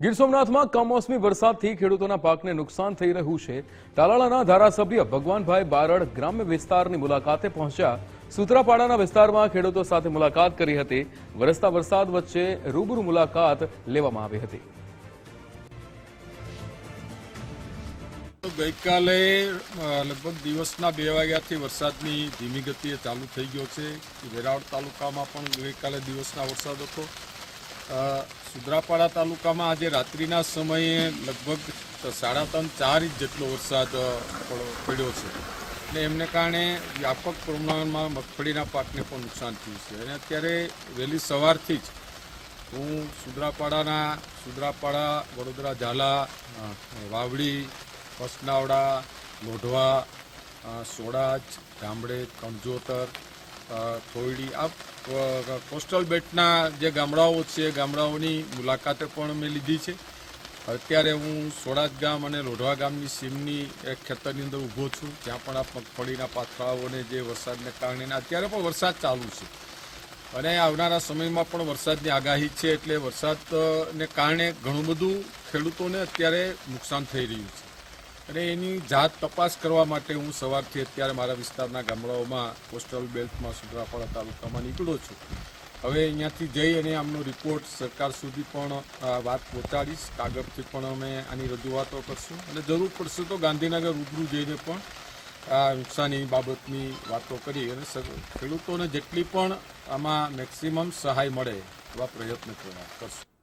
ગીર સોમનાથમાં કમોસમી વરસાદથી ખેડૂતોના પાકને નુકસાન થઈ રહ્યું છે. તાલાળાના ધારાસભ્ય ભગવાનભાઈ બારડ ગ્રામ્ય વિસ્તારની મુલાકાતે પહોંચ્યા. સુત્રાપાડાના વિસ્તારમાં ખેડૂતો સાથે મુલાકાત કરી હતી. વરસતા વરસાદ વચ્ચે રૂબરૂ મુલાકાત લેવામાં આવી હતી. ગઈકાલે લગભગ દિવસના બે વાગ્યાથી વરસાદની ધીમી ગતિએ ચાલુ થઈ ગયો છે. વેરાવળ તાલુકામાં પણ ગઈકાલે દિવસના વરસાદ હતો. સુદ્રાપાડા તાલુકામાં આજે રાત્રિના સમયે લગભગ સાડા ત્રણ, ચાર ઇંચ જેટલો વરસાદ પડ્યો છે. અને એમને કારણે વ્યાપક પ્રમાણમાં મગફળીના પાકને પણ નુકસાન થયું છે. અને અત્યારે વહેલી સવારથી જ હું સુદ્રાપાડાના સુદ્રાપાડા, વડોદરા, ઝાલા વાવડી, પસનાવડા, લોઢવા સોડાજ ગામડે કંજોતર અ, આ કોસ્ટલ બેટના જે ગામડાઓ છે ગામડાઓની મુલાકાતે પણ મેં લીધી છે. અત્યારે હું સોડાજ ગામ અને લોઢવા ગામની સીમની એક ખેતરની અંદર ઊભો છું. ત્યાં પણ આ મગફળીના પાથરાઓને જે વરસાદને કારણે અત્યારે પણ વરસાદ ચાલુ છે. અને આવનારા સમયમાં પણ વરસાદની આગાહી છે એટલે વરસાદને કારણે ઘણું બધું ખેડૂતોને અત્યારે નુકસાન થઈ રહ્યું છે. અને એની જાત તપાસ કરવા માટે હું સવારથી અત્યારે મારા વિસ્તારના ગામડાઓમાં કોસ્ટલ બેલ્ટમાં સુદ્રાપાડા તાલુકામાં નીકળ્યો છું. હવે અહીંયાથી જઈ અને આમનો રિપોર્ટ સરકાર સુધી પણ વાત પહોંચાડીશ. કાગળથી પણ અમે આની રજૂઆતો કરશું. અને જરૂર પડશે તો ગાંધીનગર રૂબરૂ જઈને પણ આ નુકસાની બાબતની વાતો કરી અને ખેડૂતોને જેટલી પણ આમાં મેક્સિમમ સહાય મળે એવા પ્રયત્ન કરવા કરશું.